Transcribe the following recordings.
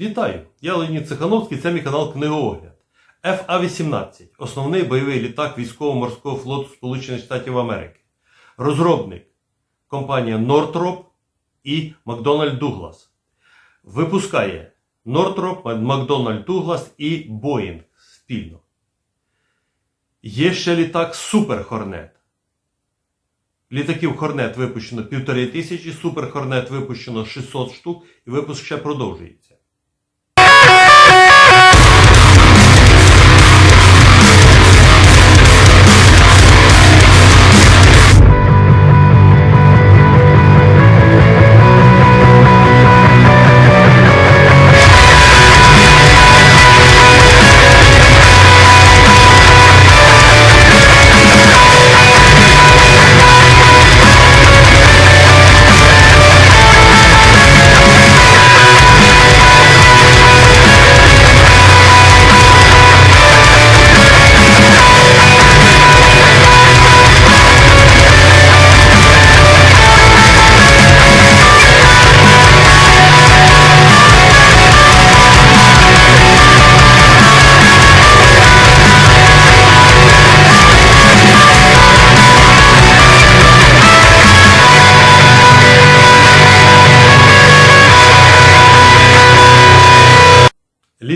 Вітаю! Я Леонід Цихановський, це мій канал Книгоогляд. FA-18 основний бойовий літак військово-морського флоту Сполучених Штатів Америки. Розробник компанія Northrop і Макдональд Дуглас. Випускає Northrop, Макдональд Дуглас і Боїнг спільно. Є ще літак Супер Хорнет. Літаків Хорнет випущено півтори тисячі, Супер Хорнет випущено 600 штук і випуск ще продовжується.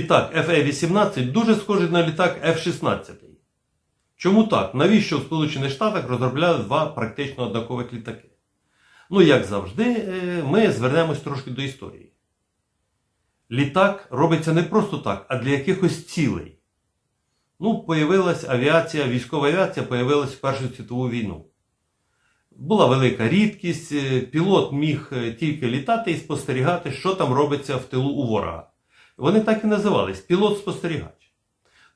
Літак FA-18 дуже схожий на літак F-16. Чому так? Навіщо в Сполучених Штатах розробляли два практично однакових літаки? Ну, як завжди, е, ми звернемось трошки до історії. Літак робиться не просто так, а для якихось цілей. Ну, появилась авіація, військова авіація появилась в Першу світову війну. Була велика рідкість, е, пілот міг е, тільки літати і спостерігати, що там робиться в тилу у ворога. Вони так і називались пілот-спостерігач.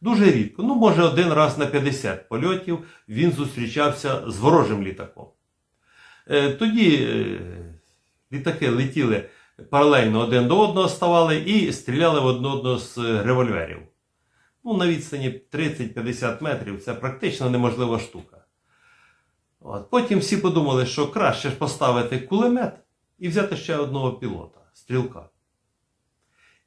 Дуже рідко, ну може один раз на 50 польотів він зустрічався з ворожим літаком. Е, Тоді е, літаки летіли паралельно один до одного ставали і стріляли в один одного з е, револьверів. Ну, на відстані 30-50 метрів це практично неможлива штука. От. Потім всі подумали, що краще ж поставити кулемет і взяти ще одного пілота, стрілка.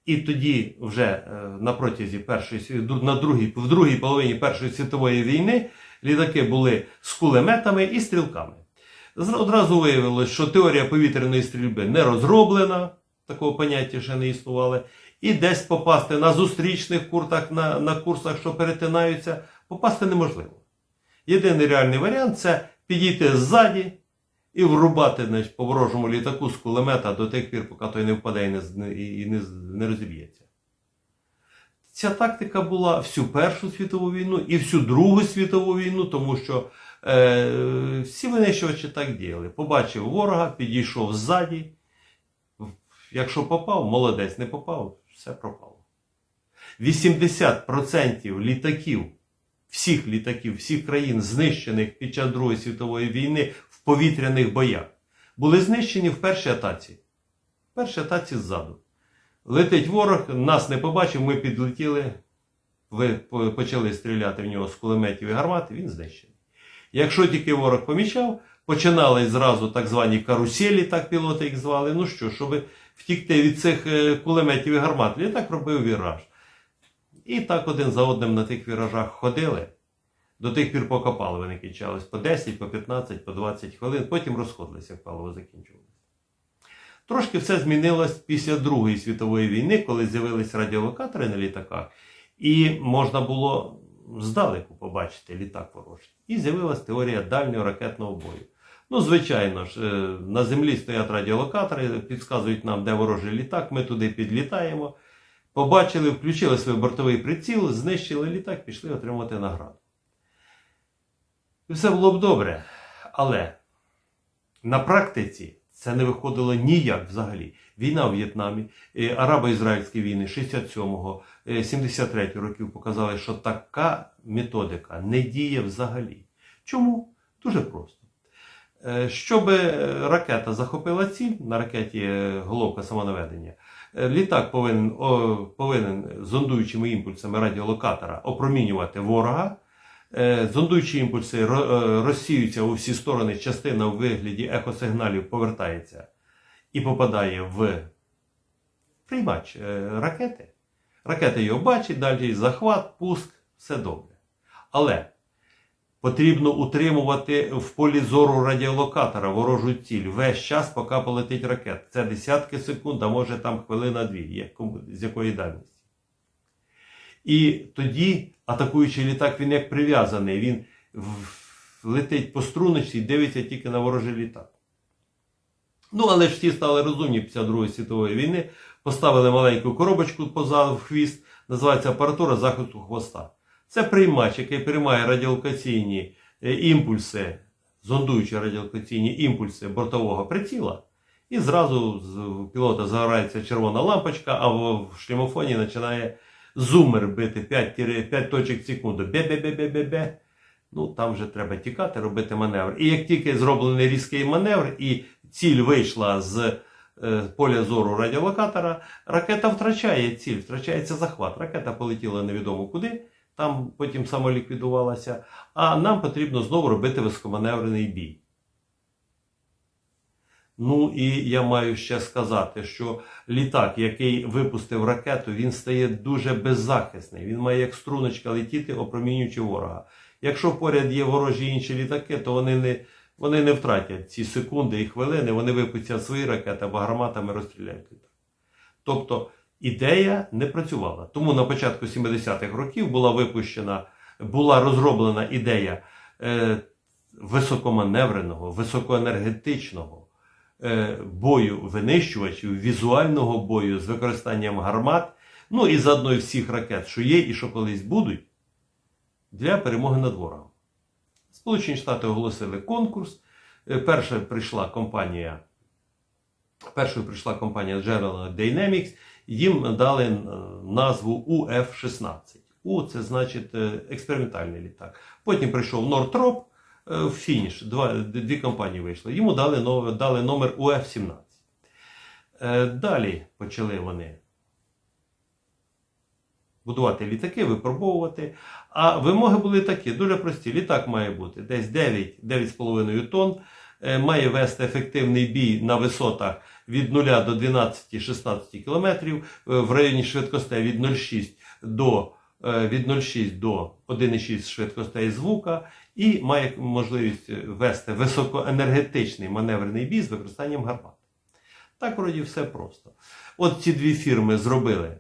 І тоді, вже е, на протязі першої на другій, в другій половині Першої світової війни літаки були з кулеметами і стрілками. Одразу виявилось, що теорія повітряної стрільби не розроблена, такого поняття ще не існувало, і десь попасти на зустрічних курсах, на, на курсах, що перетинаються, попасти неможливо. Єдиний реальний варіант це підійти ззаді і врубати значить, по ворожому літаку з кулемета до тих пір, поки той не впаде і не, і не, не розіб'ється. Ця тактика була всю Першу світову війну і всю Другу світову війну, тому що е, всі винищувачі так діяли. Побачив ворога, підійшов ззаді. Якщо попав, молодець, не попав, все пропало. 80% літаків, всіх літаків, всіх країн, знищених під час Другої світової війни повітряних боях, були знищені в першій атаці. В першій атаці ззаду. Летить ворог, нас не побачив, ми підлетіли, ви почали стріляти в нього з кулеметів і гармат, він знищений. Якщо тільки ворог помічав, починали зразу так звані каруселі, так пілоти їх звали. Ну що, щоб втікти від цих е, кулеметів і гармат, літак робив віраж. І так один за одним на тих віражах ходили. До тих пір, поки паливо не кінчалось по 10, по 15, по 20 хвилин, потім розходилися, як паливо закінчувалося. Трошки все змінилось після Другої світової війни, коли з'явились радіолокатори на літаках, і можна було здалеку побачити літак ворожий. І з'явилась теорія дальнього ракетного бою. Ну, звичайно ж, е, на землі стоять радіолокатори, підказують нам, де ворожий літак, ми туди підлітаємо. Побачили, включили свій бортовий приціл, знищили літак, пішли отримати награду. І все було б добре. Але на практиці це не виходило ніяк взагалі. Війна в В'єтнамі, е, арабо-ізраїльські війни 67-го, е, 73-го років показали, що така методика не діє взагалі. Чому? Дуже просто. Е, Щоб е, ракета захопила ціль, на ракеті е, головка самонаведення, е, літак повинен, повинен зондуючими імпульсами радіолокатора опромінювати ворога. Е, Зондуючі імпульси е, розсіюються у всі сторони, частина у вигляді ехосигналів повертається і попадає в приймач е, ракети. Ракета його бачить, далі захват, пуск, все добре. Але потрібно утримувати в полі зору радіолокатора ворожу ціль весь час, поки полетить ракета. Це десятки секунд, а може там хвилина-дві, з якої дальності. І тоді атакуючий літак, він як прив'язаний, він летить по струночці і дивиться тільки на ворожий літак. Ну, але ж всі стали розумні після Другої світової війни, поставили маленьку коробочку позаду в хвіст, називається апаратура захисту хвоста. Це приймач, який приймає радіолокаційні е, імпульси, зондуючі радіолокаційні імпульси бортового приціла, і зразу з пілота загорається червона лампочка, а в шлемофоні починає зумер бити 5, 5 точок в секунду. Бе-бе-бе-бе-бе-бе. Ну, там вже треба тікати, робити маневр. І як тільки зроблений різкий маневр, і ціль вийшла з е, поля зору радіолокатора, ракета втрачає ціль, втрачається захват. Ракета полетіла невідомо куди, там потім самоліквідувалася, а нам потрібно знову робити високоманеврений бій. Ну і я маю ще сказати, що літак, який випустив ракету, він стає дуже беззахисний. Він має як струночка летіти, опромінюючи ворога. Якщо поряд є ворожі інші літаки, то вони не, вони не втратять ці секунди і хвилини, вони випустять свої ракети або гарматами розстріляють літак. Тобто ідея не працювала. Тому на початку 70-х років була випущена, була розроблена ідея е, високоманевреного, високоенергетичного бою винищувачів, візуального бою з використанням гармат, ну і заодно і всіх ракет, що є і що колись будуть, для перемоги над ворогом. Сполучені Штати оголосили конкурс. Е, Перша прийшла компанія, першою прийшла компанія General Dynamics, їм дали е, назву UF-16. У це значить е, експериментальний літак. Потім прийшов Northrop, е, фініш, два, дві компанії вийшли. Йому дали, дали номер УФ-17. Е, Далі почали вони будувати літаки, випробовувати. А вимоги були такі, дуже прості. Літак має бути десь 9-9,5 тонн, е, має вести ефективний бій на висотах від 0 до 12-16 км, в районі швидкостей від 0,6 до, від 0,6 до 1,6 швидкостей звука, і має можливість вести високоенергетичний маневрений бій з використанням гармат. Так, вроді, все просто. От ці дві фірми зробили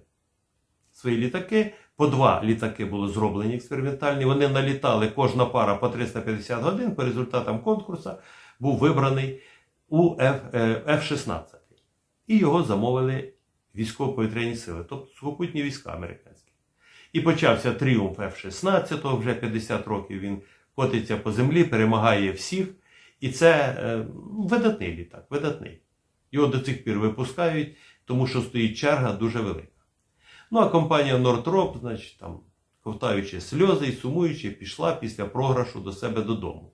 свої літаки. По два літаки були зроблені експериментальні. Вони налітали кожна пара по 350 годин. По результатам конкурсу був вибраний у F, е, F-16. І його замовили військово-повітряні сили, тобто сухопутні війська американські. І почався тріумф F-16, вже 50 років він котиться по землі, перемагає всіх. І це е, видатний літак, видатний. Його до цих пір випускають, тому що стоїть черга дуже велика. Ну а компанія Northrop, значить, там, ковтаючи сльози і сумуючи, пішла після програшу до себе додому.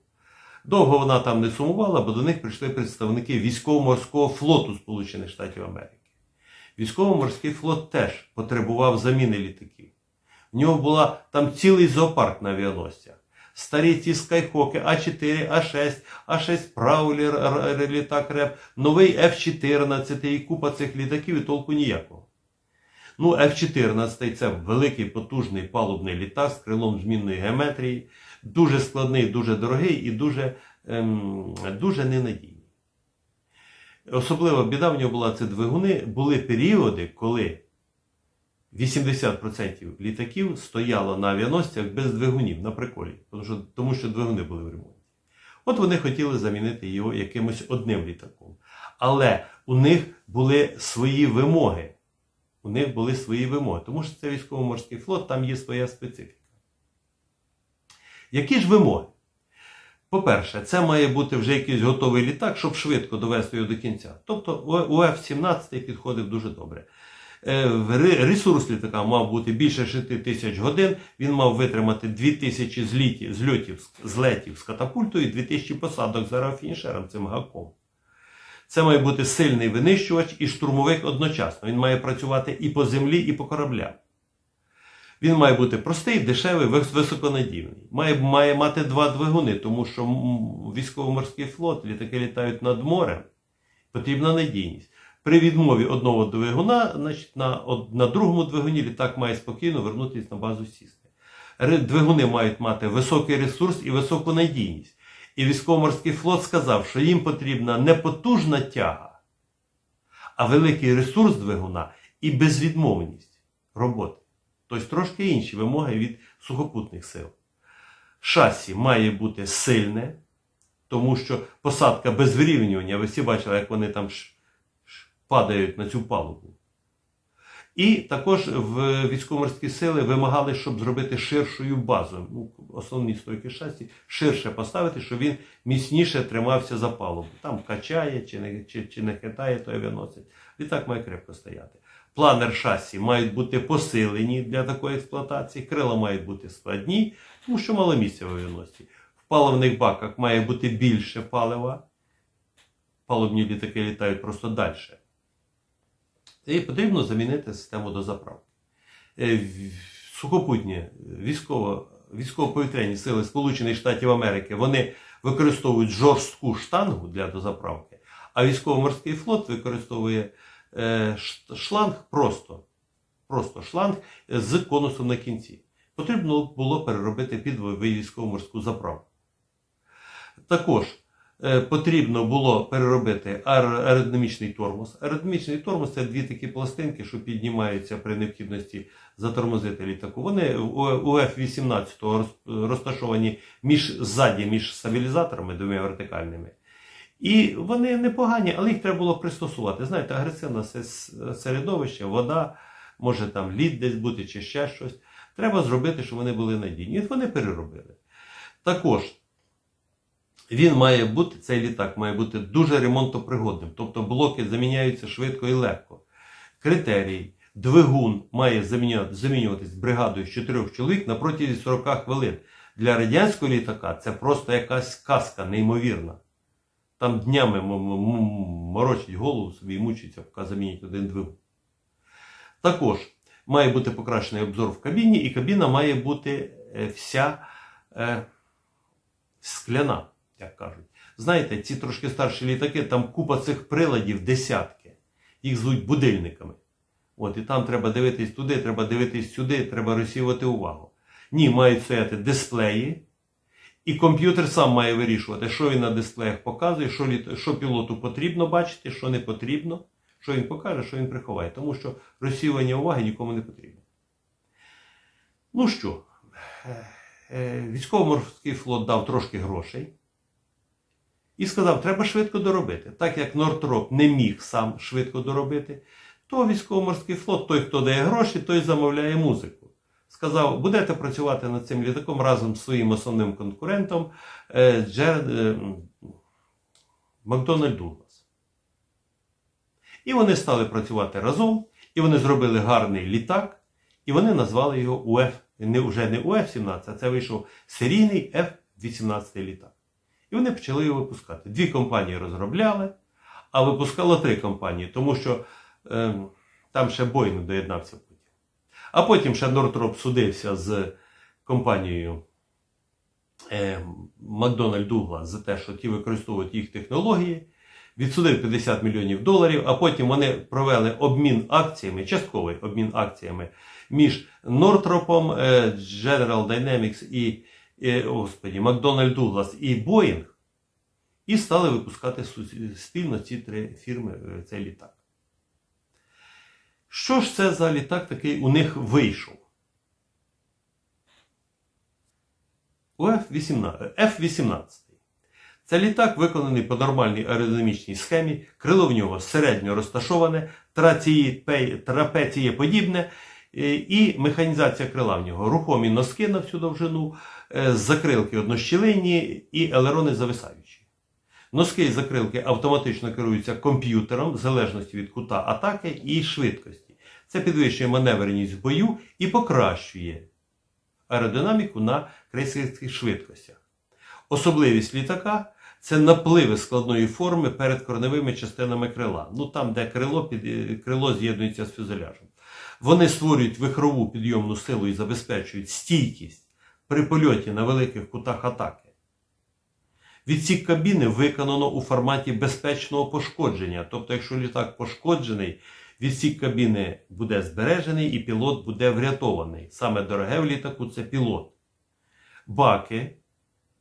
Довго вона там не сумувала, бо до них прийшли представники військово-морського флоту Сполучених Штатів Америки. Військово-морський флот теж потребував заміни літаків. В нього була там цілий зоопарк на авіаносцях. Старі ці скайхоки А4, А6, А6 Праулер, літак РЕП, новий F-14 і купа цих літаків і толку ніякого. Ну, F-14 це великий потужний палубний літак з крилом змінної геометрії, дуже складний, дуже дорогий і дуже, ем, дуже ненадійний. Особлива біда в нього була це двигуни. Були періоди, коли 80% літаків стояло на авіаносцях без двигунів на приколі, тому що, тому що двигуни були в ремонті. От вони хотіли замінити його якимось одним літаком. Але у них були свої вимоги. У них були свої вимоги, тому що це військово-морський флот, там є своя специфіка. Які ж вимоги? По-перше, це має бути вже якийсь готовий літак, щоб швидко довести його до кінця. Тобто УФ-17 підходив дуже добре. Е, ре- Ресурс літака мав бути більше 6 тисяч годин, він мав витримати 2000 злітів, зльотів, злетів з катапультою і 2000 посадок з аерофінішером, цим гаком. Це має бути сильний винищувач і штурмовик одночасно. Він має працювати і по землі, і по кораблям. Він має бути простий, дешевий, високонадійний. Має, має мати два двигуни, тому що військово-морський флот, літаки літають над морем, потрібна надійність. При відмові одного двигуна, значить, на, на другому двигуні літак має спокійно вернутися на базу сісти. Двигуни мають мати високий ресурс і високу надійність. І військово-морський флот сказав, що їм потрібна не потужна тяга, а великий ресурс двигуна і безвідмовність роботи. Тобто трошки інші вимоги від сухопутних сил. Шасі має бути сильне, тому що посадка без вирівнювання, ви всі бачили, як вони там падають на цю палубу. І також в військово-морські сили вимагали, щоб зробити ширшою базу. Ну, основні стойки шасі ширше поставити, щоб він міцніше тримався за палубу. Там качає чи не, чи, чи не хитає той авіаносець. Літак має крепко стояти. Планер шасі мають бути посилені для такої експлуатації, крила мають бути складні, тому що мало місця в авіаносці. В паливних баках має бути більше палива. Паливні літаки літають просто далі. І потрібно замінити систему дозаправки. Е, Сухопутні військово, військово-повітряні сили Сполучених Штатів Америки вони використовують жорстку штангу для дозаправки, а військово-морський флот використовує е, шланг просто, просто шланг з конусом на кінці. Потрібно було переробити під військово-морську заправку. Також е, потрібно було переробити аер- аеродинамічний тормоз. Аеродинамічний тормоз це дві такі пластинки, що піднімаються при необхідності затормозити літаку. Вони у F-18 розташовані між ззаді, між стабілізаторами двома вертикальними. І вони непогані, але їх треба було пристосувати. Знаєте, агресивне середовище, вода, може там лід десь бути чи ще щось. Треба зробити, щоб вони були надійні. І вони переробили. Також він має бути, цей літак має бути дуже ремонтопригодним. Тобто блоки заміняються швидко і легко. Критерій. Двигун має замінюватись бригадою з 4 чоловік на протязі 40 хвилин. Для радянського літака це просто якась казка неймовірна. Там днями морочить голову собі і мучиться, поки замінять один двигун. Також має бути покращений обзор в кабіні, і кабіна має бути е, вся е, скляна, як кажуть. Знаєте, ці трошки старші літаки, там купа цих приладів десятки. Їх звуть будильниками. От, і там треба дивитись туди, треба дивитись сюди, треба розсіювати увагу. Ні, мають стояти дисплеї, і комп'ютер сам має вирішувати, що він на дисплеях показує, що, літ... що пілоту потрібно бачити, що не потрібно, що він покаже, що він приховає. Тому що розсіювання уваги нікому не потрібно. Ну що, е, е, військово-морський флот дав трошки грошей і сказав, треба швидко доробити. Так як Нортроп не міг сам швидко доробити, то військово-морський флот, той, хто дає гроші, той замовляє музику. Сказав, будете працювати над цим літаком разом з своїм основним конкурентом е, Джер... е, Макдональд Дуглас. І вони стали працювати разом, і вони зробили гарний літак, і вони назвали його УФ, не, вже не УФ-17, а це вийшов серійний F-18 літак. І вони почали його випускати. Дві компанії розробляли, а випускало три компанії, тому що е, там ще Боїнг доєднався потім. А потім ще Нортроп судився з компанією е, Макдональд Дуглас за те, що ті використовують їх технології. Відсудив 50 мільйонів доларів, а потім вони провели обмін акціями, частковий обмін акціями між Нортропом, е, General Dynamics і господі, Макдональд Дуглас і Боїнг, і стали випускати спільно ці три фірми е, цей літак. Що ж це за літак такий у них вийшов? У F-18. F-18. Це літак виконаний по нормальній аеродинамічній схемі, крило в нього середньо розташоване, трації- трапецієподібне е, і механізація крила в нього. Рухомі носки на всю довжину, е, закрилки однощілинні і елерони зависаючі. Носки і закрилки автоматично керуються комп'ютером в залежності від кута атаки і швидкості. Це підвищує маневреність в бою і покращує аеродинаміку на крейсерських швидкостях. Особливість літака це напливи складної форми перед корневими частинами крила. Ну там, де крило, під, е, крило з'єднується з фюзеляжем. Вони створюють вихрову підйомну силу і забезпечують стійкість при польоті на великих кутах атаки. Відсік кабіни виконано у форматі безпечного пошкодження. Тобто, якщо літак пошкоджений, відсік кабіни буде збережений і пілот буде врятований. Саме дороге в літаку це пілот. Баки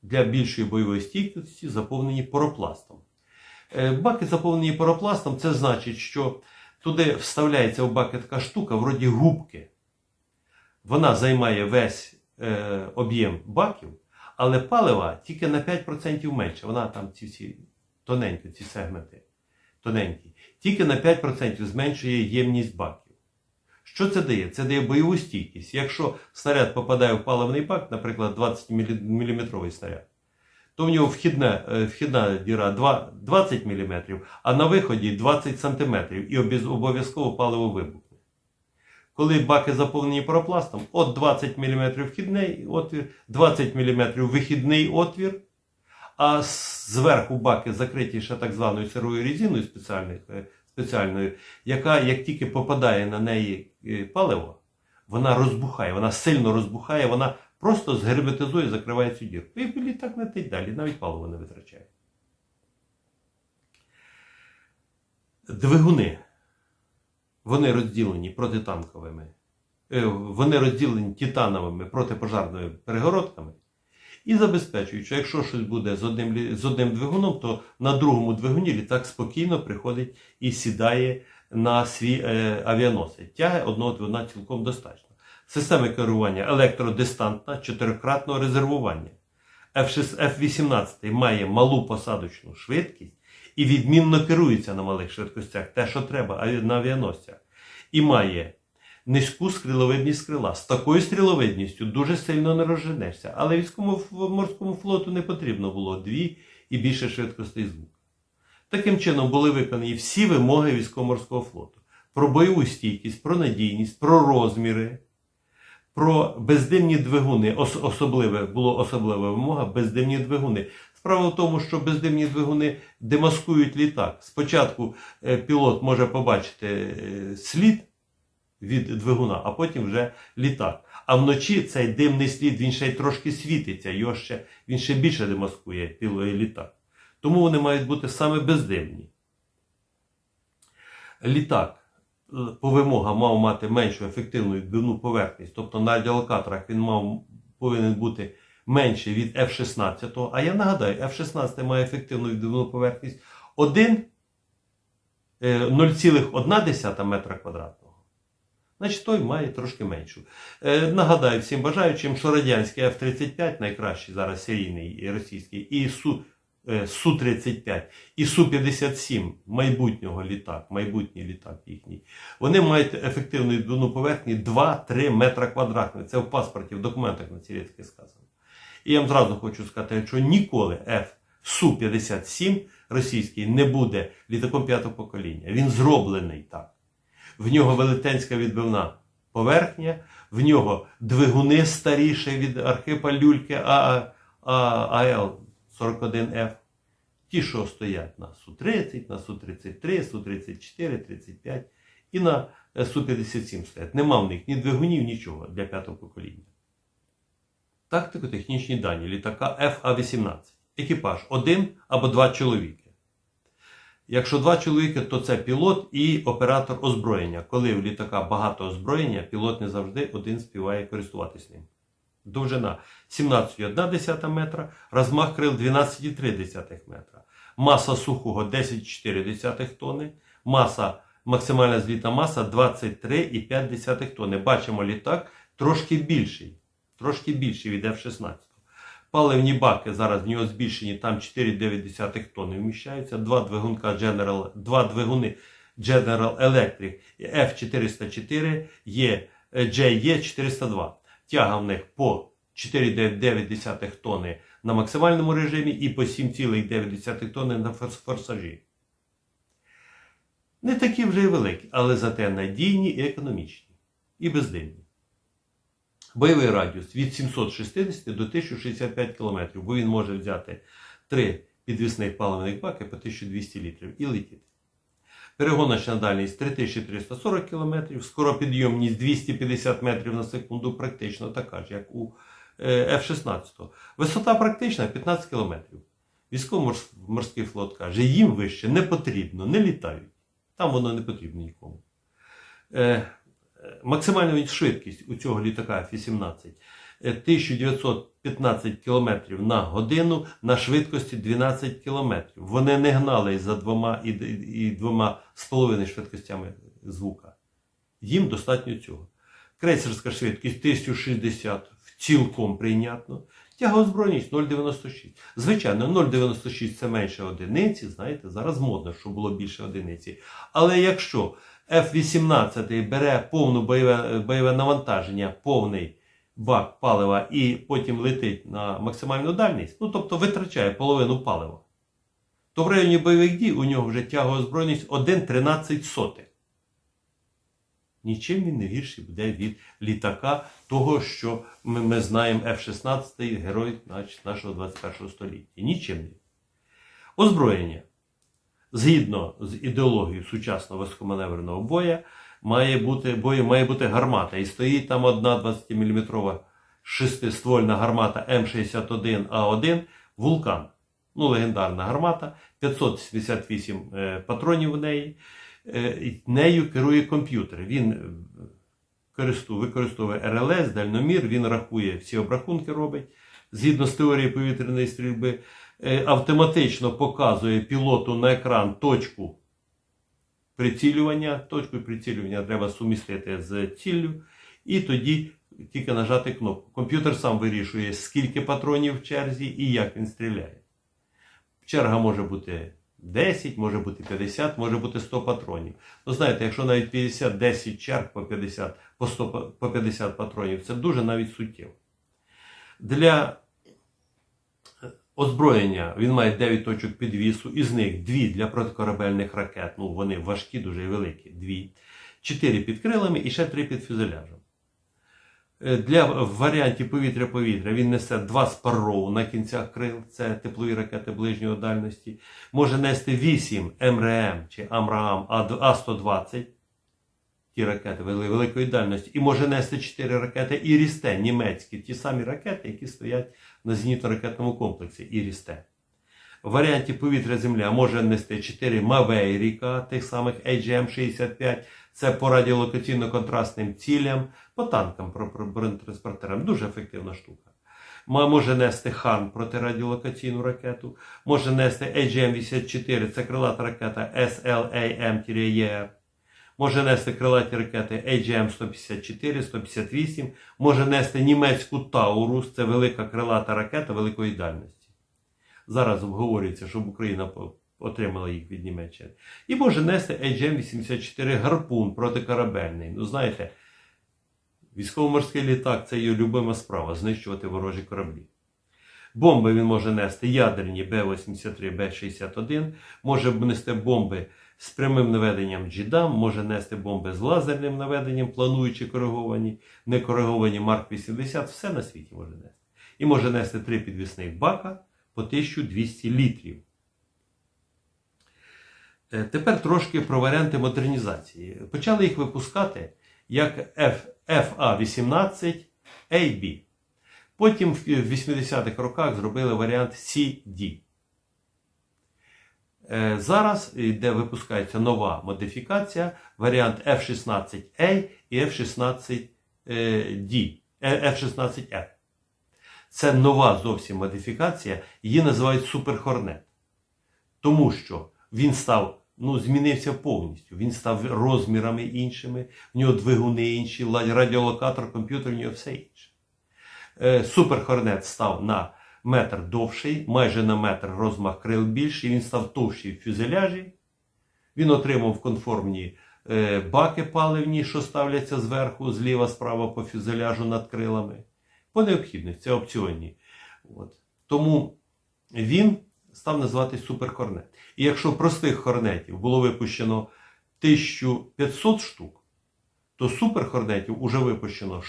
для більшої бойової стійкості заповнені поропластом. Е, Баки заповнені поропластом, це значить, що туди вставляється в баки така штука, вроді губки. Вона займає весь е, об'єм баків, але палива тільки на 5% менше. Вона там ці всі тоненькі, ці сегменти, тоненькі, тільки на 5% зменшує ємність баків. Що це дає? Це дає бойову стійкість. Якщо снаряд попадає в паливний бак, наприклад, 20-мм снаряд, то в нього вхідна, е, вхідна діра 20 мм, а на виході 20 см і обов'язково паливо вибухне. Коли баки заповнені поропластом, от 20 мм вхідний отвір, 20 мм вихідний отвір, а зверху баки закриті ще так званою сирою резиною спеціальною, е, яка як тільки попадає на неї е, паливо, вона розбухає, вона сильно розбухає, вона просто згерметизує, закриває цю дірку. І літак летить далі, навіть паливо не витрачає. Двигуни. Вони розділені протитанковими. е, Вони розділені титановими протипожарними перегородками і забезпечують, що якщо щось буде з одним, з одним двигуном, то на другому двигуні літак спокійно приходить і сідає на свій е, авіаносець. Тяги одного двигуна цілком достатньо. Система керування електродистантна, чотирикратного резервування. F6, F-18 має малу посадочну швидкість і відмінно керується на малих швидкостях, те, що треба на авіаносцях. І має низьку скриловидність крила. З такою стріловидністю дуже сильно не розженешся. Але військовому морському флоту не потрібно було дві і більше швидкостей звуку. Таким чином були виконані всі вимоги військово-морського флоту про бойову стійкість, про надійність, про розміри, про бездимні двигуни. Ос- особливе, було особлива вимога бездимні двигуни. Справа в тому, що бездимні двигуни демаскують літак. Спочатку е, пілот може побачити е, слід від двигуна, а потім вже літак. А вночі цей димний слід він ще й трошки світиться, його ще, він ще більше демаскує піл- е, літак. Тому вони мають бути саме бездимні. Літак по вимогам мав мати меншу ефективну відбивну поверхність, тобто на радіолокаторах він мав, повинен бути менший від F-16. А я нагадаю, F-16 має ефективну відбивну поверхність 1, е, 0,1 метра квадратного. Значить, той має трошки меншу. Е, Нагадаю всім бажаючим, що радянський F-35, найкращий зараз серійний і російський, і Су, Су-35, і Су-57 майбутнього літак, майбутній літак їхній, вони мають ефективну відбивну поверхню 2-3 метра квадратних. Це в паспорті, в документах на ці рідки сказано. І я вам зразу хочу сказати, що ніколи F Су-57 російський не буде літаком п'ятого покоління. Він зроблений так. В нього велетенська відбивна поверхня, в нього двигуни старіші від Архипа Люльки АЛ-41Ф. Ті, що стоять на Су-30, на Су-33, Су-34, 35 і на е, Су-57 стоять. Нема в них ні двигунів, нічого для п'ятого покоління. Тактико-технічні дані літака FA-18. Екіпаж один або два чоловіки. Якщо два чоловіки, то це пілот і оператор озброєння. Коли в літака багато озброєння, пілот не завжди один співає користуватись ним. Довжина 17,1 метра, розмах крил 12,3 метра. Маса сухого 10,4 тонни, маса, максимальна злітна маса 23,5 тонни. Бачимо літак трошки більший. Трошки більший від F-16. Паливні баки зараз в нього збільшені, там 4,9 тонни вміщаються, два двигунка General, два двигуни General Electric F404 є е, JE402. Тяга в них по 4,9 тонни на максимальному режимі і по 7,9 тонни на форсажі. Не такі вже й великі, але зате надійні і економічні, і бездимні. Бойовий радіус від 760 до 1065 км, бо він може взяти три підвісних паливних баки по 1200 літрів і летіти. Перегоночна дальність 3340 км, скоропідйомність 250 метрів на секунду, практично така ж, як у е, F-16. Висота практична 15 км. Військово-морський флот каже, їм вище не потрібно, не літають. Там воно не потрібно нікому. Е, е, максимальна швидкість у цього літака F-18 е, 1915 км на годину на швидкості 12 км. Вони не гнали за двома і, і двома з половиною швидкостями звука. Їм достатньо цього. Крейсерська швидкість 1060 цілком прийнятно. Тягоозброєність 0,96. Звичайно, 0,96 це менше одиниці. Знаєте, зараз модно, щоб було більше одиниці. Але якщо F-18 бере повне бойове, бойове навантаження, повний бак палива і потім летить на максимальну дальність, ну тобто витрачає половину палива, то в районі бойових дій у нього вже тягоозброєність 1,13 сотих. Нічим він не гірший буде від літака, того, що ми, ми знаємо F-16, герой нашого 21 століття. Нічим не. Озброєння. Згідно з ідеологією сучасного високоманевреного боя, має бути, бою має бути гармата. І стоїть там одна 20-мм шестиствольна гармата М61А1 Вулкан. Ну, легендарна гармата, 578 е, патронів в неї. Е, нею керує комп'ютер. Він е, використовує РЛС, дальномір, він рахує всі обрахунки робить. Згідно з теорією повітряної стрільби, автоматично показує пілоту на екран точку прицілювання. Точку прицілювання треба сумістити з ціллю, і тоді тільки нажати кнопку. Комп'ютер сам вирішує, скільки патронів в черзі і як він стріляє. Черга може бути 10, може бути 50, може бути 100 патронів. Ну, знаєте, якщо навіть 50, 10 черг по 50, по 100, по 50 патронів, це дуже навіть суттєво. Для озброєння. Він має 9 точок підвісу, із них 2 для протикорабельних ракет, ну вони важкі, дуже великі, 2, 4 під крилами і ще 3 під фюзеляжем. Е, Для в варіанті повітря-повітря він несе два спарроу на кінцях крил, це теплові ракети ближньої дальності. Може нести 8 МРМ чи АМРААМ А120, ті ракети великої дальності, і може нести 4 ракети Ірісте, німецькі, ті самі ракети, які стоять на зенітно-ракетному комплексі Ірісте. В варіанті повітря-земля може нести 4 Мавейріка, тих самих AGM-65, це по радіолокаційно-контрастним цілям, по танкам, про, бронетранспортерам. Дуже ефективна штука. Може нести хан протирадіолокаційну ракету, може нести AGM-84, це крилата ракета SLAM-ER. Може нести крилаті ракети AGM-154, 158, може нести німецьку Таурус, це велика крилата ракета великої дальності. Зараз обговорюється, щоб Україна отримала їх від Німеччини. І може нести AGM-84 гарпун протикорабельний. Ну, знаєте, військово-морський літак це його любима справа знищувати ворожі кораблі. Бомби він може нести ядерні Б-83, Б-61, може нести бомби з прямим наведенням джидам, може нести бомби з лазерним наведенням, плануючи кориговані, не кориговані Марк-80, все на світі може нести. І може нести три підвісних бака по 1200 літрів. Е, Тепер трошки про варіанти модернізації. Почали їх випускати як FA-18 AB. Потім в 80-х роках зробили варіант CD. Е, Зараз йде випускається нова модифікація, варіант F-16A і F-16D, е, F-16F. Це нова зовсім модифікація, її називають Hornet. Тому що він став, ну, змінився повністю. Він став розмірами іншими, в нього двигуни інші, радіолокатор, комп'ютер, в нього все інше. Е, Супер Хорнет став на метр довший, майже на метр розмах крил більший, він став товщий в фюзеляжі. Він отримав конформні е, баки паливні, що ставляться зверху, зліва, справа по фюзеляжу над крилами. По необхідності, це опціонні. От. Тому він став називатись Супер Хорнет. І якщо простих хорнетів було випущено 1500 штук, то супер хорнетів вже випущено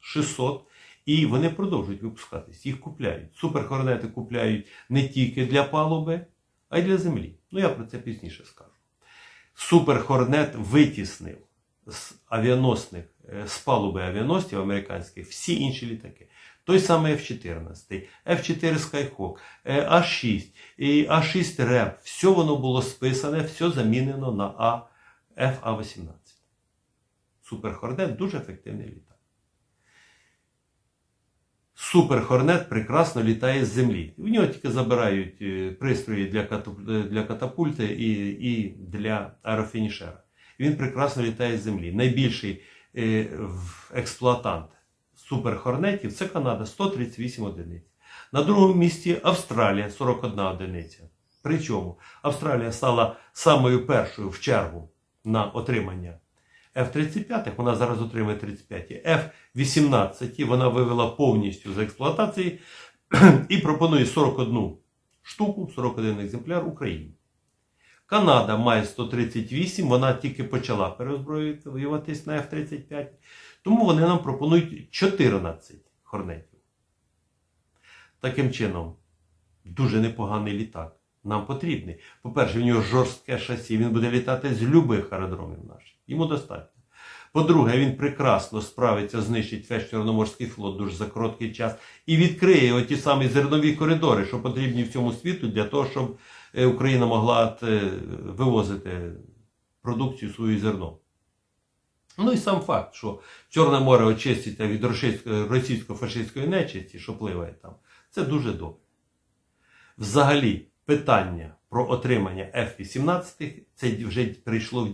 600, і вони продовжують випускатись, їх купляють. Суперхорнети купляють не тільки для палуби, а й для землі. Ну я про це пізніше скажу. Супер хорнет витіснив з авіаносних, е, з палуби авіаносців американських всі інші літаки. той самий F-14, F-4 Skyhawk, е, А6, і А6 РЕП, все воно було списане, все замінено на А, FA-18. Супер Хорнет дуже ефективний літак. Супер Хорнет прекрасно літає з землі. В нього тільки забирають е, пристрої для, е, для катапульти і, і для аерофінішера. Він прекрасно літає з землі. Найбільший е, експлуатант Супер Хорнетів це Канада 138 одиниць. На другому місці Австралія 41 одиниця. Причому Австралія стала самою першою в чергу на отримання F-35, вона зараз отримує 35, F-18 вона вивела повністю з експлуатації і пропонує 41 штуку, 41 екземпляр Україні. Канада має 138, вона тільки почала переозброюватись на F-35, тому вони нам пропонують 14 хорнетів. Таким чином, дуже непоганий літак. Нам потрібний. По-перше, в нього жорстке шасі, він буде літати з любих аеродромів наших. Йому достатньо. По-друге, він прекрасно справиться, знищить весь Чорноморський флот дуже за короткий час і відкриє оті самі зернові коридори, що потрібні всьому світу для того, щоб е, Україна могла е, вивозити продукцію свою зерно. Ну і сам факт, що Чорне море очиститься від російсько- російсько-фашистської нечисті, що пливає там, це дуже добре. Взагалі, питання про отримання F-18 це вже прийшло в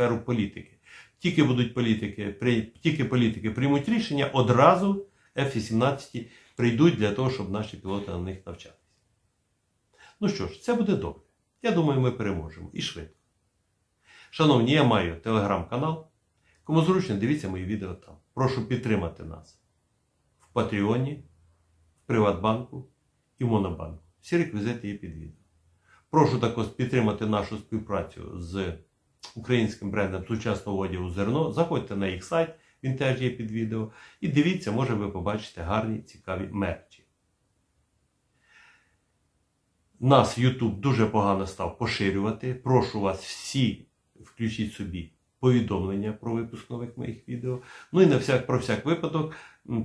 сферу політики. Тільки будуть політики, при, тільки політики приймуть рішення, одразу F-18 прийдуть для того, щоб наші пілоти на них навчатися. Ну що ж, це буде добре. Я думаю, ми переможемо і швидко. Шановні, я маю телеграм-канал. Кому зручно, дивіться мої відео там. Прошу підтримати нас в Патреоні, в Приватбанку і в Монобанку. Всі реквізити є під відео. Прошу також підтримати нашу співпрацю з українським брендом сучасного одягу зерно. Заходьте на їх сайт, він теж є під відео. І дивіться, може ви побачите гарні, цікаві мерчі. Нас YouTube дуже погано став поширювати. Прошу вас всі включіть собі повідомлення про випуск нових моїх відео. Ну і на всяк, про всяк випадок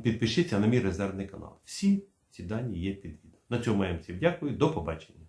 підпишіться на мій резервний канал. Всі ці дані є під відео. На цьому я вам всім дякую. До побачення.